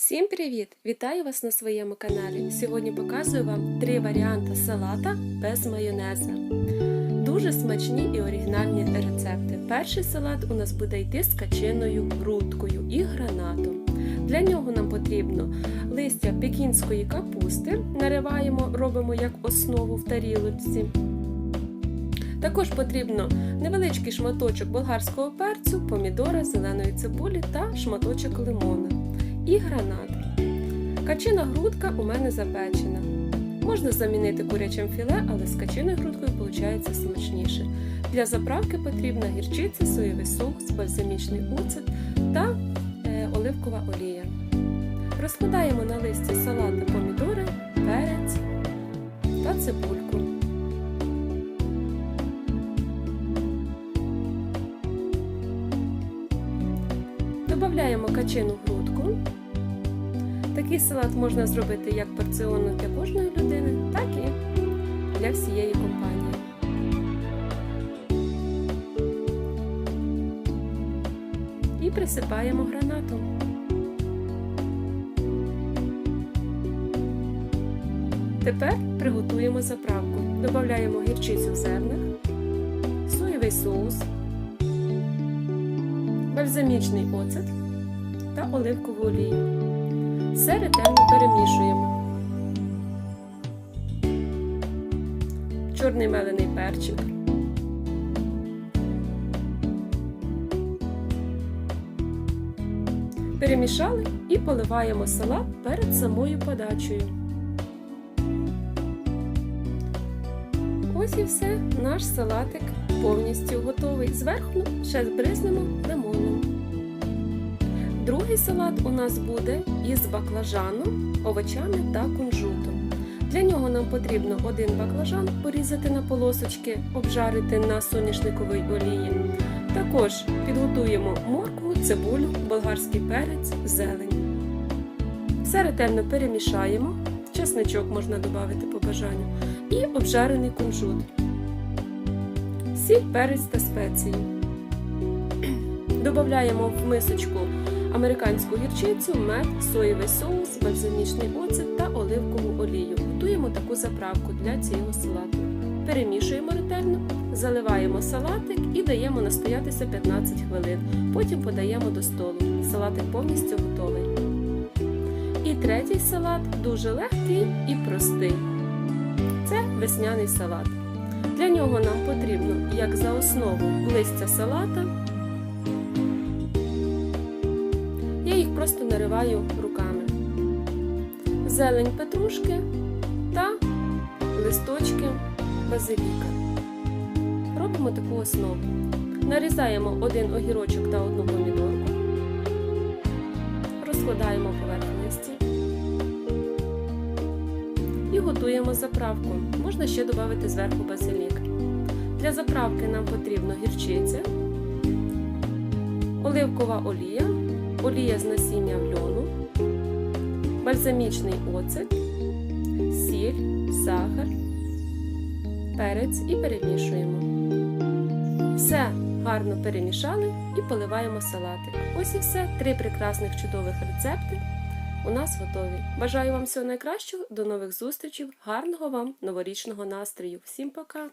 Всім привіт! Вітаю вас на своєму каналі. Сьогодні показую вам три варіанти салата без майонеза. Дуже смачні і оригінальні рецепти. Перший салат у нас буде йти з качиною грудкою і гранатом. Для нього нам потрібно листя пекінської капусти, нариваємо, робимо як основу в тарілочці. Також потрібно невеличкий шматочок болгарського перцю, помідора, зеленої цибулі та шматочок лимона гранат. Качина грудка у мене запечена. Можна замінити курячим філе, але з качиною грудкою виходить смачніше. Для заправки потрібна гірчиця, соєвий соус, бальзамічний оцет та е, оливкова олія. Розкладаємо на листі салата помідори, перець та цибульку. Додаємо качину грудку. Такий салат можна зробити як порціонно для кожної людини, так і для всієї компанії. І присипаємо гранатом. Тепер приготуємо заправку. Додаємо гірчицю в зернах, соєвий соус, бальзамічний оцет та оливкову олію. Все ретельно перемішуємо. Чорний мелений перчик. Перемішали і поливаємо салат перед самою подачею. Ось і все, наш салатик повністю готовий. Зверху ще збризнемо лимоном. Другий салат у нас буде із баклажаном, овочами та кунжутом. Для нього нам потрібно один баклажан порізати на полосочки, обжарити на соняшниковій олії. Також підготуємо моркву, цибулю, болгарський перець, зелень. Все ретельно перемішаємо, чесничок можна додати по бажанню, і обжарений кунжут, сіль, перець та спеції. Додаємо в мисочку американську гірчицю, мед, соєвий соус, бальзамічний оцет та оливкову олію. Готуємо таку заправку для цього салату. Перемішуємо ретельно, заливаємо салатик і даємо настоятися 15 хвилин. Потім подаємо до столу. Салатик повністю готовий. І третій салат дуже легкий і простий. Це весняний салат. Для нього нам потрібно, як за основу, листя салата. Просто нариваю руками. Зелень петрушки та листочки базиліка. Робимо таку основу. Нарізаємо один огірочок та одну помідорку. Розкладаємо поверх листі. І готуємо заправку. Можна ще додати зверху базилік. Для заправки нам потрібно гірчиця, оливкова олія олія з насіння льону, бальзамічний оцет, сіль, сахар, перець і перемішуємо. Все гарно перемішали і поливаємо салатик. Ось і все. Три прекрасних чудових рецепти у нас готові. Бажаю вам всього найкращого, до нових зустрічей, гарного вам новорічного настрою. Всім пока!